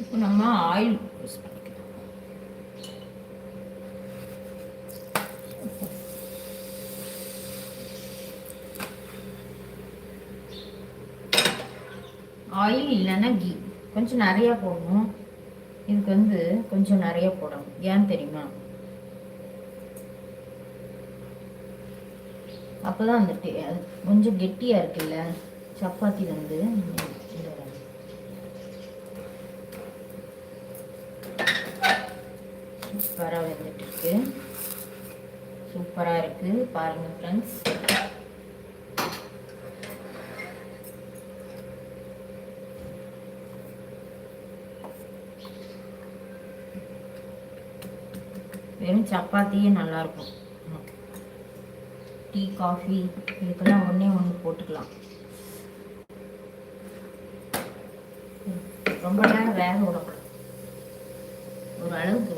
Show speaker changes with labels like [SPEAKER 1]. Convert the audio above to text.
[SPEAKER 1] இப்போ நம்ம oil use பண்ணிக்கலாம். ஆயில் இல்லைன்னா கீ கொஞ்சம் நிறையா போடணும். இதுக்கு வந்து கொஞ்சம் நிறைய போடணும். ஏன் தெரியுமா? அப்போதான் அந்த அது கொஞ்சம் கெட்டியாக இருக்குல்ல? சப்பாத்தி வந்து சூப்பராக வெந்துட்டு இருக்கு சூப்பராக இருக்கு. பாருங்க ஃப்ரெண்ட்ஸ் வெறும் சப்பாத்தியே நல்லா இருக்கும் டீ காஃபி இதுக்கெல்லாம் ஒன்றே ஒன்று போட்டுக்கலாம். ரொம்ப நேரம் வேக விடக்கூடாது.